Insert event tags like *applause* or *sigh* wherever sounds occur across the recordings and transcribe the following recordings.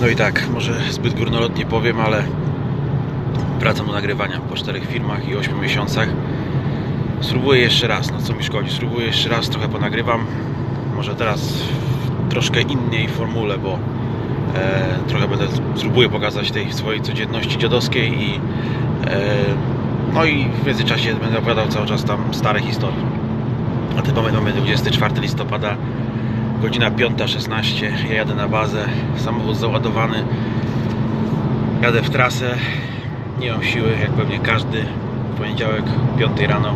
No i tak, może zbyt górnolotnie powiem, ale wracam do nagrywania po czterech filmach i 8 miesiącach. Spróbuję jeszcze raz, no co mi szkodzi, spróbuję jeszcze raz, trochę ponagrywam. Może teraz w troszkę innej formule, bo e, trochę będę, spróbuję pokazać tej swojej codzienności dziadowskiej i e, no i w międzyczasie będę opowiadał cały czas tam stare historie. Na ten moment mamy 24 listopada, godzina 5.16, ja jadę na bazę, samochód załadowany, jadę w trasę, nie mam siły, jak pewnie każdy, w poniedziałek 5 rano,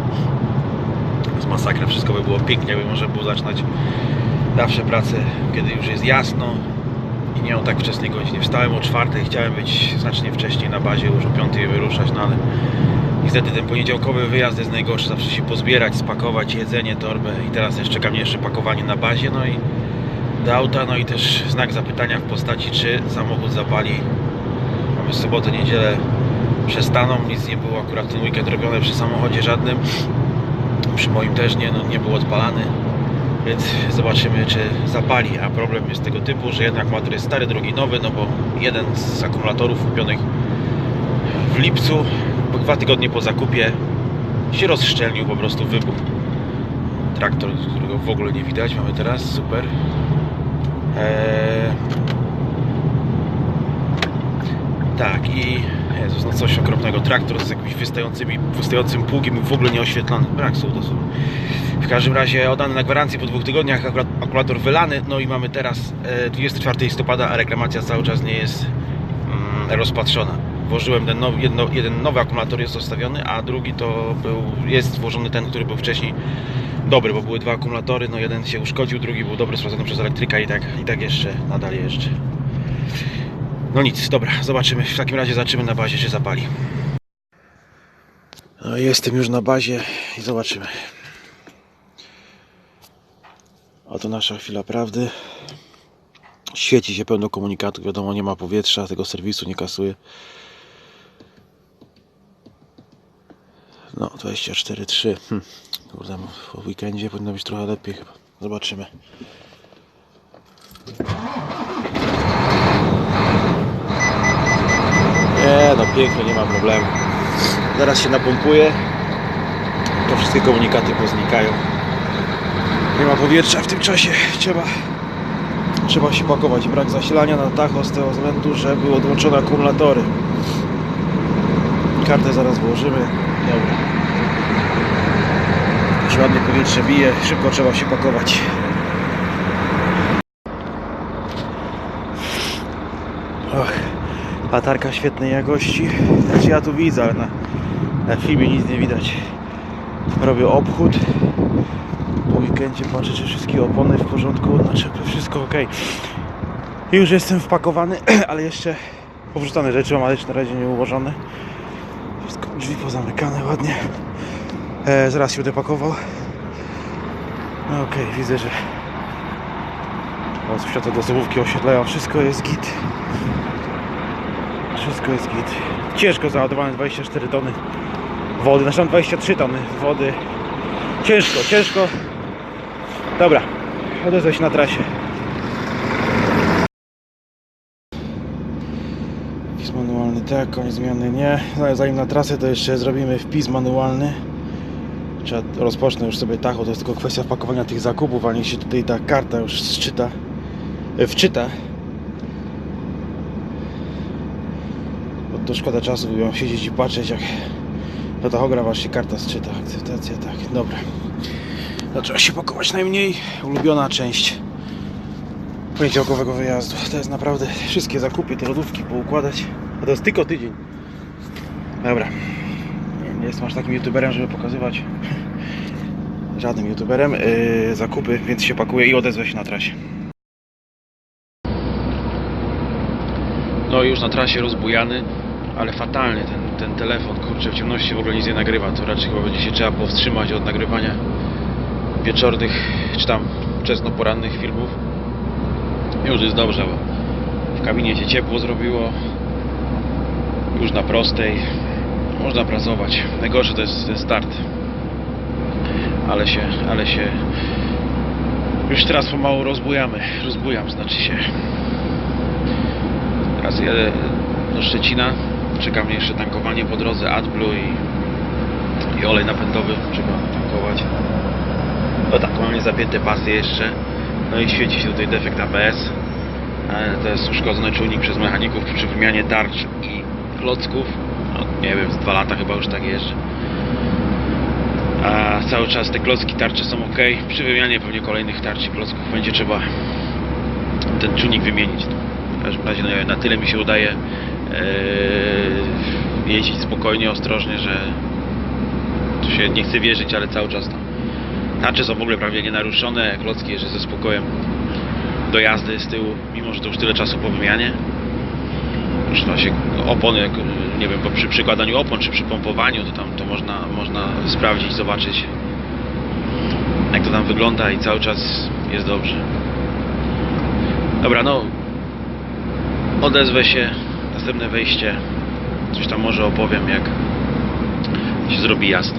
z masakra, wszystko by było pięknie, jakby można było zaczynać zawsze pracę, kiedy już jest jasno. I nie mam tak wczesnej godziny. Wstałem o 4, chciałem być znacznie wcześniej na bazie, już o 5 wyruszać, no ale niestety ten poniedziałkowy wyjazd jest najgorszy, zawsze się pozbierać, spakować jedzenie, torbę i teraz jeszcze czeka mnie jeszcze pakowanie na bazie, no i do auta, no i też znak zapytania w postaci, czy samochód zapali. Mamy sobotę, niedzielę przestaną, nic nie było akurat ten weekend robione przy samochodzie żadnym. Przy moim też nie, no, nie był odpalany, więc zobaczymy, czy zapali. A problem jest tego typu, że jednak motor jest stary, drugi nowy, no bo jeden z akumulatorów kupionych w lipcu, dwa tygodnie po zakupie się rozszczelnił, po prostu wybuchł. Traktor, którego w ogóle nie widać, mamy teraz, super. Eee... Tak i Jezus, no coś okropnego. Traktor z jakimś wystającymi, wystającym pługiem i w ogóle nieoświetlony. Brak są. W każdym razie oddany na gwarancję po dwóch tygodniach, akurat akumulator wylany, no i mamy teraz e, 24 listopada, a reklamacja cały czas nie jest mm, rozpatrzona. Włożyłem ten nowy, jedno, jeden nowy akumulator jest zostawiony, a drugi to był, jest włożony ten, który był wcześniej dobry, bo były dwa akumulatory, no jeden się uszkodził, drugi był dobry, sprawdzony przez elektryka i tak, i tak jeszcze, nadal jeszcze. No nic, dobra, zobaczymy. W takim razie zobaczymy na bazie, czy zapali. No, jestem już na bazie i zobaczymy. Oto nasza chwila prawdy. Świeci się pełno komunikatów, wiadomo, nie ma powietrza, tego serwisu nie kasuje. No, 24,3. Hm. Kurde, po weekendzie powinno być trochę lepiej chyba. Zobaczymy. Nie, no pięknie, nie ma problemu. Zaraz się napompuję. To wszystkie komunikaty poznikają. Nie ma powietrza w tym czasie. Trzeba, trzeba się pakować. Brak zasilania na tacho z tego względu, że były odłączone akumulatory. Kartę zaraz włożymy. Dobra. Już ładnie powietrze bije. Szybko trzeba się pakować. Och. Latarka świetnej jakości. Znaczy ja tu widzę, ale na, na filmie nic nie widać. Robię obchód. Po weekendzie patrzę, czy wszystkie opony w porządku. Znaczy wszystko ok. Już jestem wpakowany, *clears throat* ale jeszcze powrzucane rzeczy mam, ale jeszcze na razie nie ułożone. Drzwi pozamykane ładnie. E, zaraz się będę pakował. No ok, widzę, że o, światło do sobówki oświetlają. Wszystko jest git. Wszystko jest git. Ciężko załadowane 24 tony wody, znaczy tam 23 tony wody. Ciężko, ciężko. Dobra, odezwę się na trasie. Wpis tak, koniec zmiany nie. No, zanim na trasę to jeszcze zrobimy wpis manualny. Trzeba rozpocznę już sobie tacho, to jest tylko kwestia wpakowania tych zakupów, a niech się tutaj ta karta już zczyta, e, wczyta. Bo to szkoda czasu, by ją siedzieć i patrzeć jak do tachografa aż się karta zczyta. Akceptacja, tak, dobra. No, trzeba się pakować najmniej. Ulubiona część poniedziałkowego wyjazdu. To jest naprawdę wszystkie zakupy, te lodówki poukładać. A to jest tylko tydzień. Dobra. Nie, jestem aż takim youtuberem, żeby pokazywać *laughs* żadnym youtuberem yy, zakupy, więc się pakuję i odezwę się na trasie. No już na trasie rozbujany, ale fatalny ten, ten telefon, kurczę, w ciemności w ogóle nic nie nagrywa, to raczej chyba będzie się trzeba powstrzymać od nagrywania wieczornych, czy tam wczesnoporannych filmów. Już jest dobrze, bo w kabinie się ciepło zrobiło, już na prostej, można pracować. Najgorszy to jest start, ale się, ale się już teraz pomału rozbujamy, rozbujam, znaczy się Teraz jadę do Szczecina. Czeka mnie jeszcze tankowanie po drodze AdBlue i, i olej napędowy trzeba tankować. No tak, mam niezapięte pasy jeszcze. No i świeci się tutaj defekt ABS. E, To jest uszkodzony czujnik przez mechaników przy wymianie tarcz i klocków. No, nie wiem, z dwa lata chyba już tak jeżdżę. A cały czas te klocki tarcze są ok. Przy wymianie pewnie kolejnych tarczy klocków będzie trzeba ten czujnik wymienić. W każdym razie no, na tyle mi się udaje e, jeździć spokojnie, ostrożnie, że tu się nie chce wierzyć, ale cały czas no, tarcze są w ogóle prawie nienaruszone, klocki jeżdżę ze spokojem do jazdy z tyłu, mimo że to już tyle czasu po wymianie. Już no się opony, nie wiem, przy przykładaniu opon czy przy pompowaniu, to tam to można, można sprawdzić, zobaczyć jak to tam wygląda i cały czas jest dobrze. Dobra, no odezwę się, następne wejście, coś tam może opowiem, jak się zrobi jasno.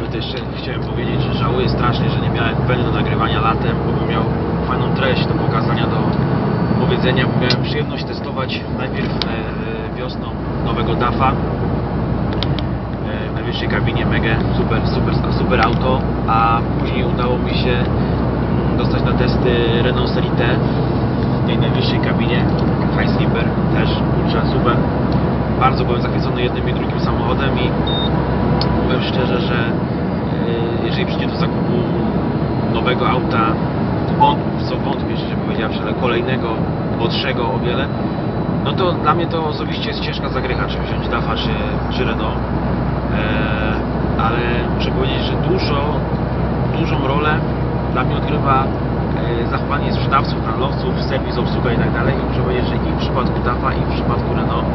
No jeszcze chciałem powiedzieć, że żałuję strasznie, że nie miałem peny do nagrywania latem, bo bym miał treść do pokazania, do powiedzenia. Miałem przyjemność testować najpierw e, wiosną nowego DAFa e, w najwyższej kabinie mega. Super, super, super auto, a później udało mi się mm, dostać na testy Renault Selite w tej najwyższej kabinie. High Sleeper też, kurczę, super. Bardzo byłem zachwycony jednym i drugim samochodem i powiem szczerze, że e, jeżeli przyjdzie do zakupu nowego auta w co wątpię, szczerze powiedziawszy, ale kolejnego, młodszego o wiele no to dla mnie to osobiście jest ciężka zagrycha, czy wziąć DAFa, czy, czy Renault. E, ale muszę powiedzieć, że dużo, dużą rolę dla mnie odgrywa e, zachowanie sprzedawców, handlowców, serwis, obsługa i tak dalej. I muszę powiedzieć, że i w przypadku DAFa, i w przypadku Renault,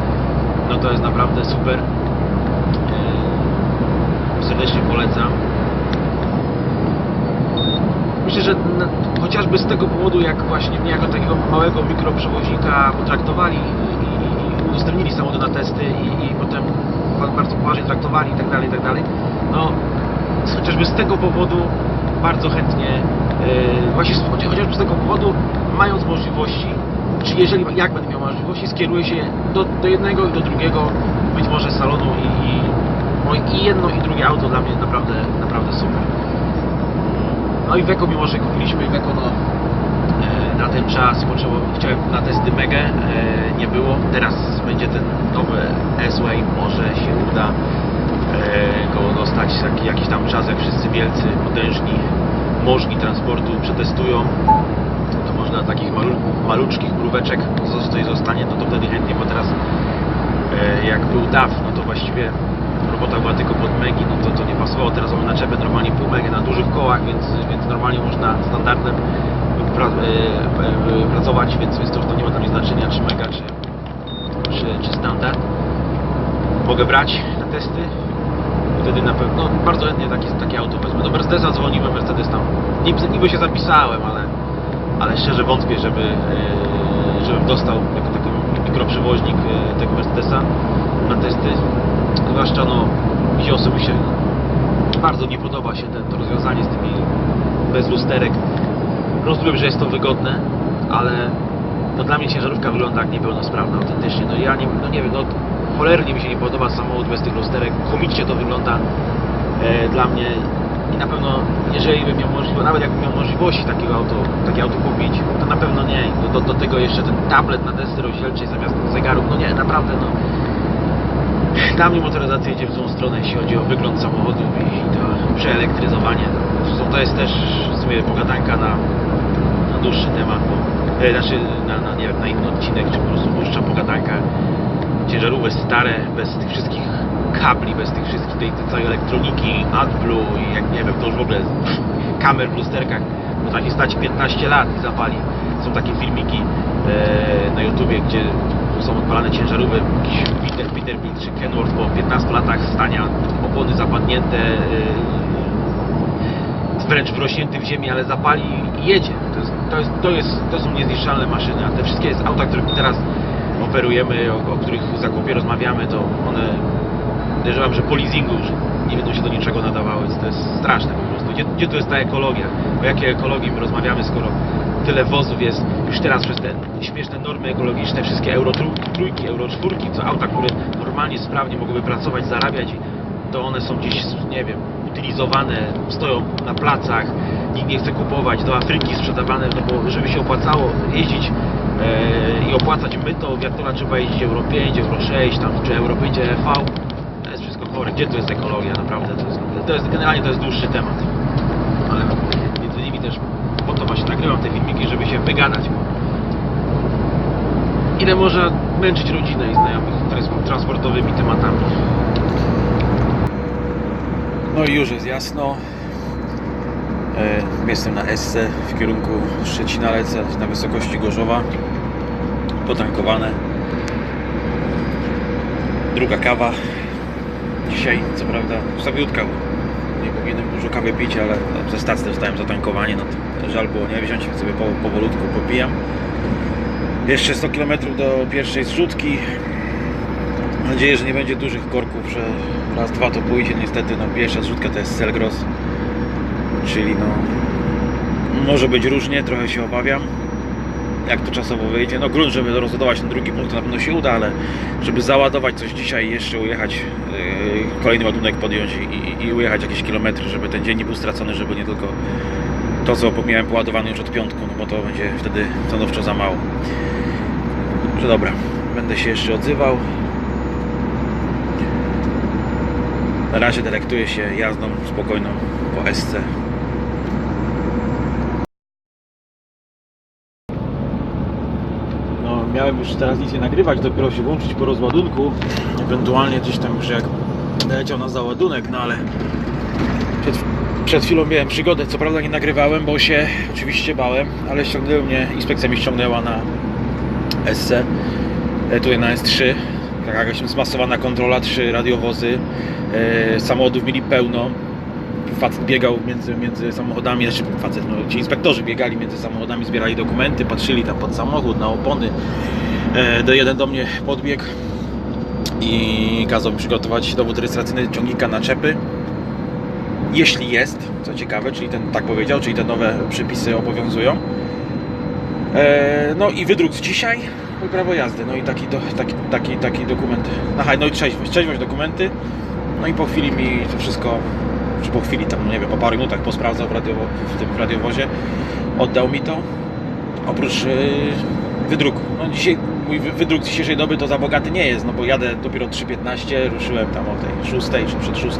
no to jest naprawdę super. E, serdecznie polecam. Myślę, że chociażby z tego powodu, jak właśnie mnie jako takiego małego mikroprzewoźnika potraktowali i, i, i udostępnili samochody na testy i, i potem ba- bardzo poważnie traktowali i tak dalej, i tak dalej, no chociażby z tego powodu bardzo chętnie, yy, właśnie chociażby z tego powodu, mając możliwości, czy jeżeli, jak będę miał możliwości, skieruję się do, do jednego i do drugiego, być może salonu i, i, no i jedno i drugie auto dla mnie naprawdę, naprawdę super. No i Weko, mimo że kupiliśmy Weko no, e, na ten czas, potrzeba, chciałem na testy Mega, e, nie było. Teraz będzie ten nowy S-Way, może się uda e, go dostać taki, jakiś tam czas, jak wszyscy wielcy, potężni możni transportu przetestują. To można takich malu, maluczkich mróweczek zostać zostanie, no to wtedy chętnie, bo teraz e, jak był DAF, no to właściwie robota była tylko pod megi, no to to nie pasowało. Teraz mamy naczepę normalnie pół megi na dużych kołach, więc, więc normalnie można standardem pra, e, e, pracować, więc, więc to, to nie ma mnie znaczenia, czy mega, czy, czy, czy standard. Mogę brać na testy. Wtedy na pewno, no, bardzo chętnie takie, takie auto wezmę. Do Mercedesa dzwoniłem, Mercedes tam, niby, niby się zapisałem, ale, ale szczerze wątpię, żeby, e, żebym dostał jako taki mikroprzewoźnik e, tego Mercedesa na testy. Zwłaszcza no, mi się osobiście bardzo nie podoba się ten, to rozwiązanie z tymi bez lusterek. Rozumiem, że jest to wygodne, ale no, dla mnie ciężarówka wygląda jak niepełnosprawna autentycznie. No ja nie, no nie wiem, no cholernie mi się nie podoba samochód bez tych lusterek. Komicznie to wygląda e, dla mnie i na pewno jeżeli bym miał możliwość, nawet jakbym miał możliwości takiego auto, takie auto kupić, to na pewno nie. Do, do, do tego jeszcze ten tablet na desce rozdzielczej zamiast zegarów, no nie, naprawdę no dla mnie motoryzacja idzie w złą stronę, jeśli chodzi o wygląd samochodu i to przeelektryzowanie. Zresztą to jest też w sumie pogadanka na, na dłuższy temat, bo, e, znaczy na, na, nie na inny odcinek, czy po prostu dłuższa pogadanka. Ciężarówki stare, bez tych wszystkich kabli, bez tych wszystkich, tej, tej całej elektroniki, AdBlue i jak nie wiem, to już w ogóle *laughs* kamer w lusterkach potrafi stać 15 lat i zapali. Są takie filmiki e, na YouTubie, gdzie są odpalane ciężarówki, jakiś Peter, Peterbilt czy Kenworth po 15 latach stania, opony zapadnięte, yy, wręcz wrośnięty w ziemię, ale zapali i jedzie. To, jest, to, jest, to, jest, to są niezniszczalne maszyny, a te wszystkie auta, którymi teraz operujemy, o, o których zakupie rozmawiamy, to one podejrzewam, że po leasingu już nie będą się do niczego nadawały, to jest straszne po prostu. Gdzie, gdzie tu jest ta ekologia? O jakiej ekologii my rozmawiamy, skoro tyle wozów jest już teraz przez te śmieszne normy ekologiczne, wszystkie euro trójki, euro czwórki, co auta, które normalnie sprawnie mogłyby pracować, zarabiać, to one są gdzieś, nie wiem, utylizowane, stoją na placach, nikt nie chce kupować, do Afryki sprzedawane, no bo żeby się opłacało jeździć e, i opłacać myto, Wiatora trzeba jeździć Euro 5, Euro 6, tam, czy Euro 5 EV, to jest wszystko chore. Gdzie tu jest ekologia, naprawdę, to jest, to jest generalnie to jest dłuższy temat. Ale właśnie nagrywam te filmiki, żeby się wygadać. Ile można męczyć rodzinę i znajomych trans- transportowymi tematami. No i już jest jasno. E, Jestem na Esce w kierunku Szczecina lecę na wysokości Gorzowa. Potankowane. Druga kawa. Dzisiaj co prawda słabiutka. Nie powinienem dużo kawy pić, ale ze stacji dostałem zatankowanie. No to żal było nie wziąć, więc sobie po, powolutku popijam. Jeszcze 100 km do pierwszej zrzutki. Mam nadzieję, że nie będzie dużych korków, że raz, dwa to pójdzie. Niestety, no pierwsza zrzutka to jest Selgros, czyli no może być różnie, trochę się obawiam jak to czasowo wyjdzie. No grunt, żeby rozładować ten drugi punkt to na pewno się uda, ale żeby załadować coś dzisiaj i jeszcze ujechać, yy, kolejny ładunek podjąć i, i, i ujechać jakieś kilometry, żeby ten dzień nie był stracony, żeby nie tylko to co miałem poładowane już od piątku, no bo to będzie wtedy stanowczo za mało. Że dobra, będę się jeszcze odzywał. Na razie delektuję się jazdą spokojną po SC. No, miałem już teraz nic nie nagrywać, dopiero się włączyć po rozładunku. Ewentualnie gdzieś tam już jak leciał na załadunek, no ale przed, przed chwilą miałem przygodę. Co prawda nie nagrywałem, bo się oczywiście bałem, ale ściągnęły mnie, inspekcja mnie ściągnęła na SC, e, tutaj na S3. Taka jakaś zmasowana kontrola, trzy radiowozy. E, samochodów mieli pełno. Facet biegał między, między samochodami, znaczy facet, no, ci inspektorzy biegali między samochodami, zbierali dokumenty, patrzyli tam pod samochód, na opony. E, jeden do mnie podbiegł i kazał mi przygotować dowód rejestracyjny ciągnika naczepy. Jeśli jest, co ciekawe, czyli ten tak powiedział, czyli te nowe przepisy obowiązują. E, no i wydruk z dzisiaj i prawo jazdy. No i taki, do, taki, taki, taki dokument. Aha, no i trzeźwość, trzeźwość dokumenty. No i po chwili mi to wszystko, czy po chwili tam, nie wiem, po paru minutach posprawdzał w, radiowo, w tym radiowozie. Oddał mi to. Oprócz yy, wydruku. No dzisiaj mój wy- wydruk z dzisiejszej doby to za bogaty nie jest, no bo jadę dopiero 3.15, ruszyłem tam o tej 6 czy przed 6.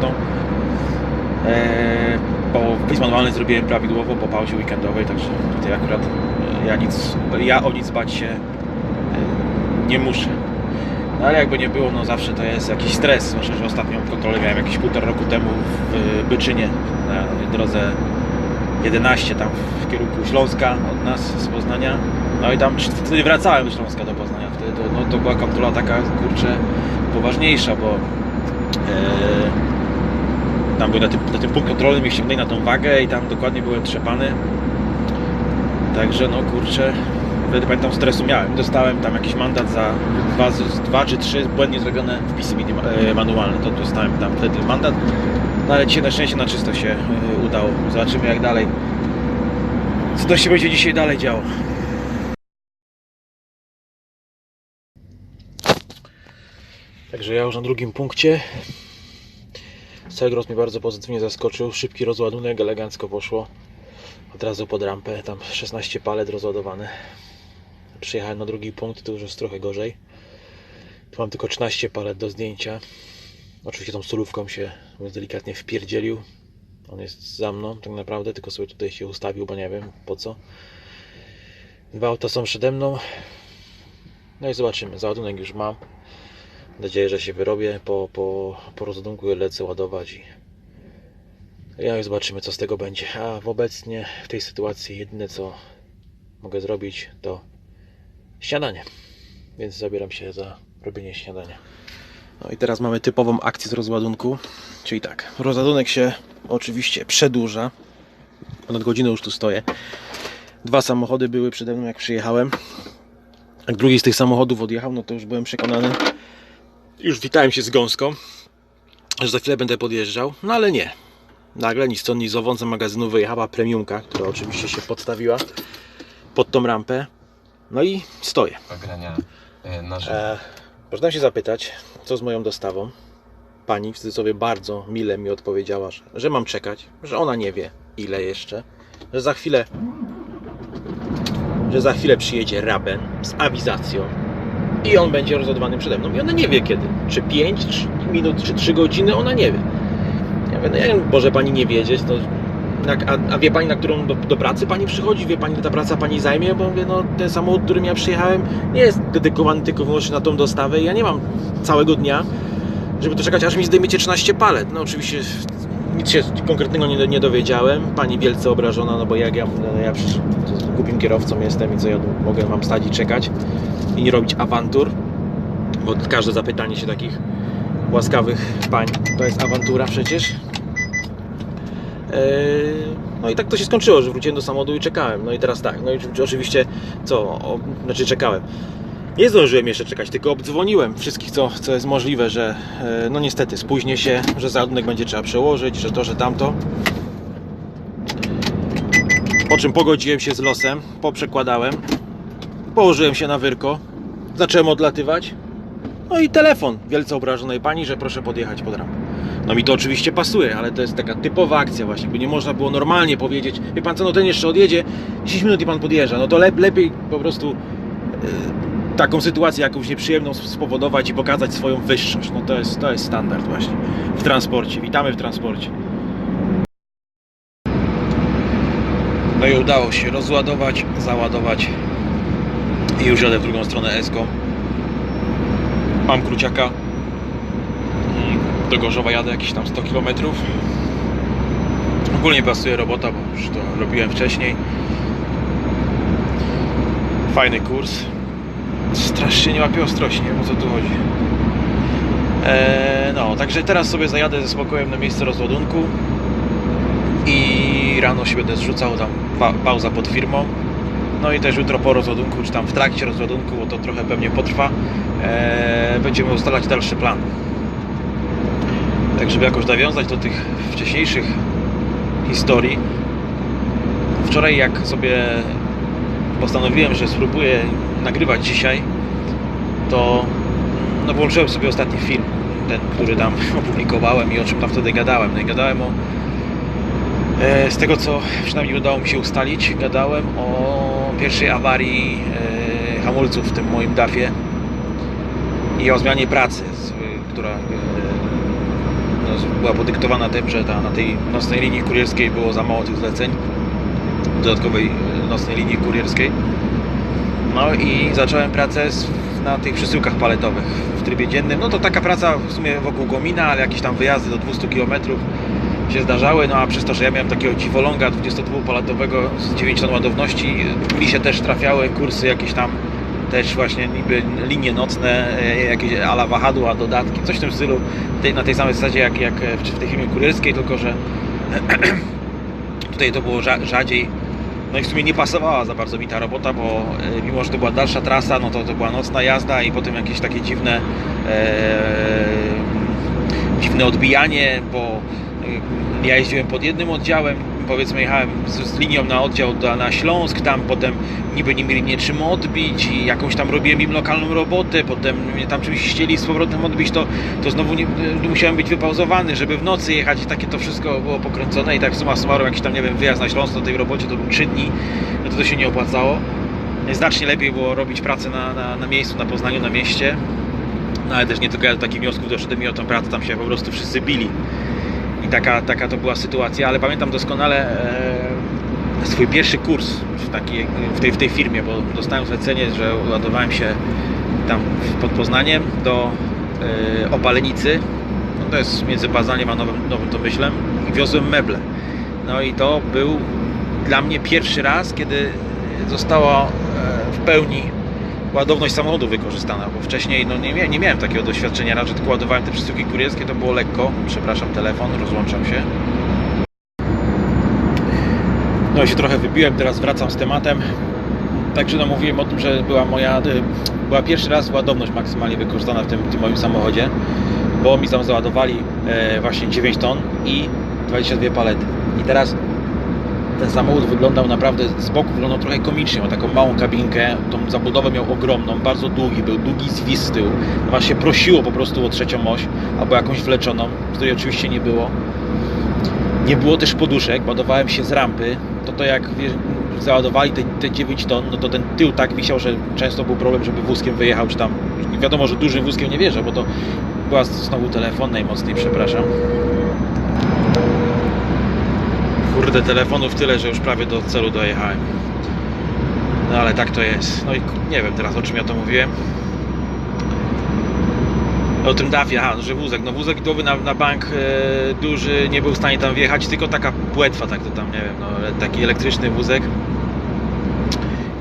Eee, bo wpis manualny zrobiłem prawidłowo po pauzie weekendowej, także tutaj akurat e, ja nic, ja o nic bać się e, nie muszę. No ale jakby nie było, no zawsze to jest jakiś stres, zwłaszcza, że ostatnią kontrolę miałem jakieś półtora roku temu w Byczynie na drodze 11 tam w kierunku Śląska od nas z Poznania. No i tam wtedy wracałem do Śląska do Poznania. Wtedy to, no, to była kontrola taka kurczę poważniejsza, bo e, tam był na tym, na tym punkt kontrolnym mnie ściągnęli na tą wagę i tam dokładnie byłem trzepany. Także no kurczę, wtedy pamiętam stresu miałem. Dostałem tam jakiś mandat za dwa, dwa czy trzy błędnie zrobione wpisy e, manualne. To dostałem tam wtedy mandat. No ale dzisiaj na szczęście na czysto się e, udało. Zobaczymy jak dalej. Co to się będzie dzisiaj dalej działo. Także ja już na drugim punkcie. Selgros mnie bardzo pozytywnie zaskoczył. Szybki rozładunek, elegancko poszło. Od razu pod rampę, tam 16 palet rozładowane. Przyjechałem na drugi punkt, to już jest trochę gorzej. Tu mam tylko 13 palet do zdjęcia. Oczywiście tą solówką się delikatnie wpierdzielił. On jest za mną tak naprawdę, tylko sobie tutaj się ustawił, bo nie wiem po co. Dwa auta są przede mną. No i zobaczymy. Załadunek już mam. Nadzieję, że się wyrobię po, po, po rozładunku i lecę ładować i ja i zobaczymy co z tego będzie. A w obecnie w tej sytuacji jedyne co mogę zrobić to śniadanie. Więc zabieram się za robienie śniadania. No i teraz mamy typową akcję z rozładunku. Czyli tak, rozładunek się oczywiście przedłuża. Ponad godzinę już tu stoję. Dwa samochody były przede mną jak przyjechałem. Jak drugi z tych samochodów odjechał, no to już byłem przekonany. Już witałem się z gąską, że za chwilę będę podjeżdżał, no ale nie. Nagle ni stąd, ni zowąd z magazynu wyjechała premiumka, która oczywiście się podstawiła. pod tą rampę. No i stoję. nagrania e, na żywo. E, można się zapytać, co z moją dostawą? Pani w cudzysłowie bardzo mile mi odpowiedziała, że, że mam czekać, że ona nie wie ile jeszcze, że za chwilę że za chwilę przyjedzie raben z awizacją i on będzie rozładowany przede mną i ona nie wie kiedy. Czy 5 minut, czy 3 godziny, ona nie wie. Ja mówię, no ja wiem, może pani nie wiedzieć, no, a, a wie pani, na którą do, do pracy pani przychodzi? Wie pani, ta praca pani zajmie? Bo mówię, no ten samochód, którym ja przyjechałem, nie jest dedykowany tylko wyłącznie na tą dostawę. Ja nie mam całego dnia, żeby to czekać, aż mi zdejmiecie 13 palet. No oczywiście nic się konkretnego nie, nie dowiedziałem. Pani wielce obrażona, no bo jak ja, no, ja głupim kierowcą jestem i co ja mogę mam stać i czekać i nie robić awantur, bo każde zapytanie się takich łaskawych pań to jest awantura przecież. Eee, No i tak to się skończyło, że wróciłem do samochodu i czekałem. No i teraz tak, no i oczywiście co, o, znaczy czekałem. Nie zdążyłem jeszcze czekać, tylko obdzwoniłem wszystkich, co, co jest możliwe, że e, no niestety spóźnię się, że załadunek będzie trzeba przełożyć, że to, że tamto. Po czym pogodziłem się z losem, poprzekładałem, położyłem się na wyrko, zacząłem odlatywać. No i telefon wielce obrażonej pani, że proszę podjechać pod rampę. No mi to oczywiście pasuje, ale to jest taka typowa akcja właśnie, by nie można było normalnie powiedzieć, wie pan co, no ten jeszcze odjedzie, 10 minut i pan podjeżdża, no to lep, lepiej po prostu e, taką sytuację jakąś nieprzyjemną spowodować i pokazać swoją wyższość. No to jest, to jest standard właśnie w transporcie. Witamy w transporcie. No i udało się rozładować, załadować i już jadę w drugą stronę Eską. Mam kruciaka. I Do Gorzowa jadę jakieś tam 100 km. Ogólnie pasuje robota, bo już to robiłem wcześniej. Fajny kurs. Strasznie nie łapie ostrości, nie wiem o co tu chodzi. Eee, no, także teraz sobie zajadę ze spokojem na miejsce rozładunku i rano się będę zrzucał tam pa pauza pod firmą. No i też jutro po rozładunku, czy tam w trakcie rozładunku, bo to trochę pewnie potrwa, eee, będziemy ustalać dalszy plan. Tak, żeby jakoś nawiązać do tych wcześniejszych historii. Wczoraj jak sobie postanowiłem, że spróbuję nagrywać dzisiaj, to no, włączyłem sobie ostatni film, ten, który tam *laughs* opublikowałem i o czym tam wtedy gadałem. No i gadałem o e, z tego co przynajmniej udało mi się ustalić, gadałem o pierwszej awarii e, hamulców w tym moim DAFie i o zmianie pracy, z, która e, no, była podyktowana tym, że ta, na tej nocnej linii kurierskiej było za mało tych zleceń dodatkowej e, nocnej linii kurierskiej. No i zacząłem pracę na tych przesyłkach paletowych w trybie dziennym. No to taka praca w sumie wokół Gomina, ale jakieś tam wyjazdy do 200 km się zdarzały. No a przez to, że ja miałem takiego dziwolonga 22-paletowego z 9 ton ładowności, mi się też trafiały kursy jakieś tam też właśnie niby linie nocne, e, jakieś ala wahadła, dodatki, coś w tym stylu, na tej samej zasadzie jak, jak w, tej firmie kurierskiej, tylko że *clears throat* tutaj to było rza- rzadziej. No i w sumie nie pasowała za bardzo mi ta robota, bo e, mimo, że to była dalsza trasa, no to to była nocna jazda i potem jakieś takie dziwne e, dziwne odbijanie, bo ja jeździłem pod jednym oddziałem, powiedzmy jechałem z, linią na oddział na Śląsk, tam potem niby nie mieli mnie czym odbić i jakąś tam robiłem im lokalną robotę, potem mnie tam czymś chcieli z powrotem odbić, to, to znowu nie, musiałem być wypauzowany, żeby w nocy jechać i takie to wszystko było pokręcone i tak suma summarum jakiś tam, nie wiem, wyjazd na Śląsk do tej robocie to był 3 dni, no to to się nie opłacało. Znacznie lepiej było robić pracę na, na, na miejscu, na Poznaniu, na mieście. No ale też nie tylko ja do takich wniosków doszedłem i o tą pracę tam się po prostu wszyscy bili. I taka, taka to była sytuacja, ale pamiętam doskonale e, swój pierwszy kurs w, takiej, w, tej, w tej firmie, bo dostałem zlecenie, że ładowałem się tam pod Poznaniem do e, Opalenicy. No to jest między Poznaniem a Nowym, Nowym Tomyślem i wiozłem meble. No i to był dla mnie pierwszy raz, kiedy została e, w pełni ładowność samochodu wykorzystana, bo wcześniej no, nie, nie miałem takiego doświadczenia, raz, że tylko ładowałem te przesyłki kurierskie, to było lekko. Przepraszam, telefon, rozłączam się. No i się trochę wybiłem, teraz wracam z tematem. Także no mówiłem o tym, że była moja, y, była pierwszy raz ładowność maksymalnie wykorzystana w tym, tym moim samochodzie, bo mi tam załadowali e, właśnie 9 ton i 22 palety. I teraz ten samochód wyglądał naprawdę z boku, wyglądał trochę komicznie, ma taką małą kabinkę, tą zabudowę miał ogromną, bardzo długi, był długi zwis z tyłu, no was się prosiło po prostu o trzecią oś, albo jakąś wleczoną, której oczywiście nie było. Nie było też poduszek, ładowałem się z rampy, to to jak załadowali te, te 9 ton, no to ten tył tak wisiał, że często był problem, żeby wózkiem wyjechał, czy tam, wiadomo, że dużym wózkiem nie wierzę, bo to była znowu telefon najmocniej, przepraszam. Kurde, telefonów tyle, że już prawie do celu dojechałem. No ale tak to jest. No i nie wiem teraz o czym ja to mówiłem. O tym DAF-ie, aha, że wózek. No wózek głowy na, na bank e, duży nie był w stanie tam wjechać, tylko taka płetwa, tak to tam, nie wiem, no taki elektryczny wózek.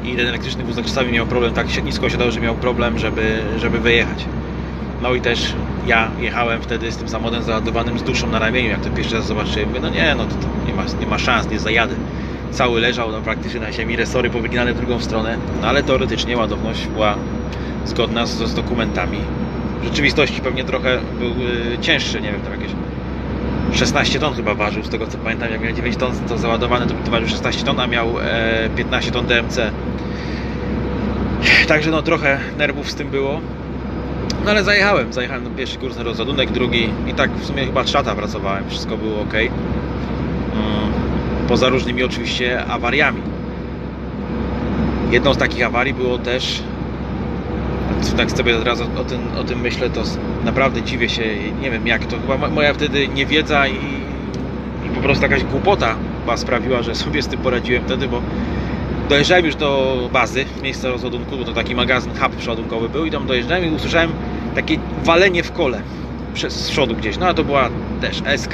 I ten elektryczny wózek czasami miał problem, tak nisko siadał, że miał problem, żeby, żeby wyjechać. No i też ja jechałem wtedy z tym samochodem załadowanym z duszą na ramieniu, jak to pierwszy raz zobaczyłem, mówię, no nie, no to, to nie, ma, nie ma szans, nie zajadę. Cały leżał no, praktycznie na ziemi, resory powyginane w drugą stronę, no ale teoretycznie ładowność była zgodna z, z dokumentami. W rzeczywistości pewnie trochę był y, cięższy, nie wiem, tam jakieś 16 ton chyba ważył, z tego co pamiętam, jak miał 9 ton to załadowane, to, to ważył 16 ton, a miał e, 15 ton DMC. Także no trochę nerwów z tym było. No ale zajechałem, zajechałem na pierwszy kurs na rozładunek, drugi i tak w sumie chyba 3 lata pracowałem, wszystko było ok. Mm, Poza różnymi oczywiście awariami. Jedną z takich awarii było też, tak sobie od razu o tym, o tym myślę, to naprawdę dziwię się, nie wiem jak to, chyba mo- moja wtedy niewiedza i, i po prostu jakaś głupota chyba sprawiła, że sobie z tym poradziłem wtedy, bo dojeżdżałem już do bazy, miejsca rozładunku, bo to taki magazyn, hub przeładunkowy był i tam dojeżdżałem i usłyszałem takie walenie w kole przez przodu gdzieś. No a to była też SK,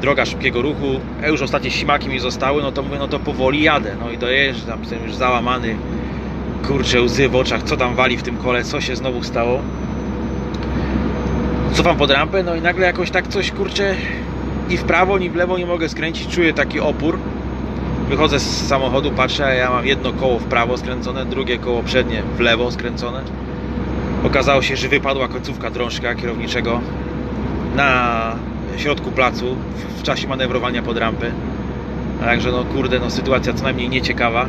droga szybkiego ruchu. A już ostatnie śmaki mi zostały, no to mówię, no to powoli jadę. No i dojeżdżam, jestem już załamany. Kurczę, łzy w oczach, co tam wali w tym kole, co się znowu stało. Cofam pod rampę, no i nagle jakoś tak coś, kurczę, ni w prawo, ni w lewo nie mogę skręcić, czuję taki opór. Wychodzę z samochodu, patrzę, a ja mam jedno koło w prawo skręcone, drugie koło przednie w lewo skręcone. Okazało się, że wypadła końcówka drążka kierowniczego na środku placu w- czasie manewrowania pod rampy. Także no kurde, no sytuacja co najmniej nieciekawa.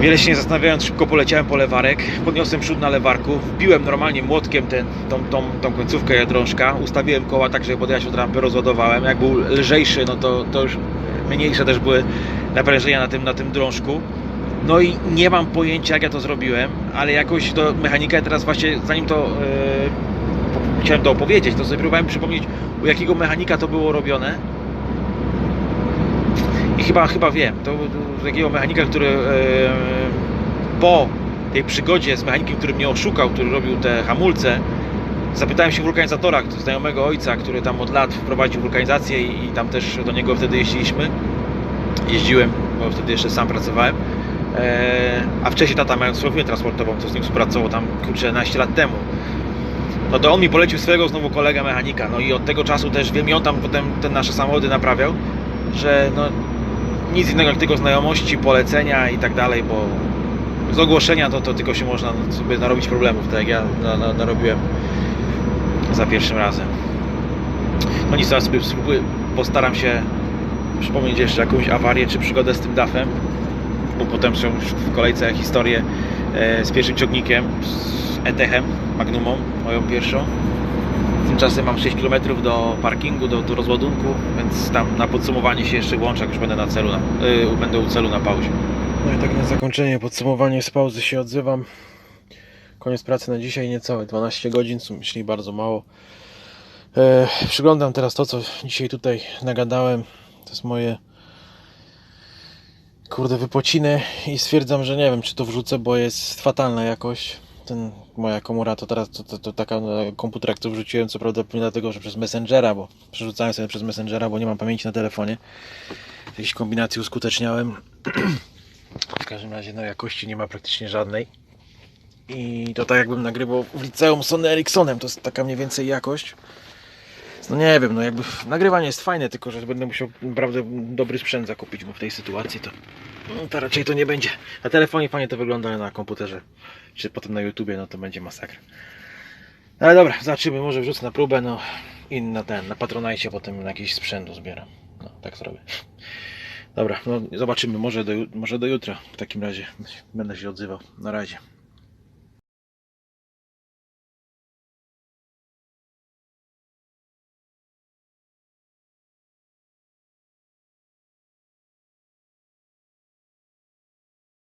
Wiele się nie zastanawiając, szybko poleciałem po lewarek, podniosłem przód na lewarku, wbiłem normalnie młotkiem ten, tą, tą, tą końcówkę drążka, ustawiłem koła tak, żeby podjechać od rampy, rozładowałem. Jak był lżejszy, no to, to już mniejsze też były naprężenia na tym, na tym drążku. No i nie mam pojęcia jak ja to zrobiłem, ale jakoś do mechanika teraz właśnie, zanim to po- chciałem to opowiedzieć, to sobie próbowałem przypomnieć u jakiego mechanika to było robione. I chyba, chyba wiem, to to takiego mechanika, który e, po tej przygodzie z mechanikiem, który mnie oszukał, który robił te hamulce, zapytałem się wulkanizatora, znajomego ojca, który tam od lat wprowadził wulkanizację i, i tam też do niego wtedy jeździliśmy. Jeździłem, bo wtedy jeszcze sam pracowałem. E, a wcześniej tata mając swoją firmę transportową, co z nim współpracował tam kurczę 11 lat temu. No to on mi polecił swojego znowu kolegę mechanika. No i od tego czasu też wiem, i on tam potem te nasze samochody naprawiał, że no nic innego jak tylko znajomości, polecenia i tak dalej, bo z ogłoszenia to, to tylko się można sobie narobić problemów, tak jak ja na, na, narobiłem za pierwszym razem. No nic, teraz sobie spróbuję, postaram się przypomnieć jeszcze jakąś awarię czy przygodę z tym DAF-em, bo potem są w kolejce historie e, z pierwszym ciągnikiem, z ETH-em, Magnumą, moją pierwszą. Tymczasem mam 6 km do parkingu, do, do rozładunku, więc tam na podsumowanie się jeszcze włączę, jak już będę na celu, na, y, będę u celu na pauzie. No i tak na zakończenie, podsumowanie z pauzy się odzywam. Koniec pracy na dzisiaj, niecałe 12 godzin, co myśli bardzo mało. E, przyglądam teraz to, co dzisiaj tutaj nagadałem. To jest moje kurde wypociny i stwierdzam, że nie wiem, czy to wrzucę, bo jest fatalna jakość. Ten, moja komora to teraz to, to, to taka no, komputer, jak to wrzuciłem, co prawda dlatego, że przez Messengera, bo przerzucałem sobie przez Messengera, bo nie mam pamięci na telefonie. Jakieś kombinacje uskuteczniałem. *clears throat* W każdym razie no jakości nie ma praktycznie żadnej. I to tak jakbym nagrywał w liceum Sony Ericssonem, to jest taka mniej więcej jakość. No nie wiem, no jakby nagrywanie jest fajne, tylko że będę musiał naprawdę dobry sprzęt zakupić, bo w tej sytuacji to, no, to raczej to nie będzie. Na telefonie fajnie to wygląda, ale na komputerze, czy potem na YouTubie, no to będzie masakra. Ale dobra, zobaczymy, może wrzucę na próbę, no i na ten, na Patronite potem jakiś sprzęt zbieram. No, tak zrobię. Dobra, no zobaczymy, może do, może do jutra w takim razie będę się odzywał. Na razie.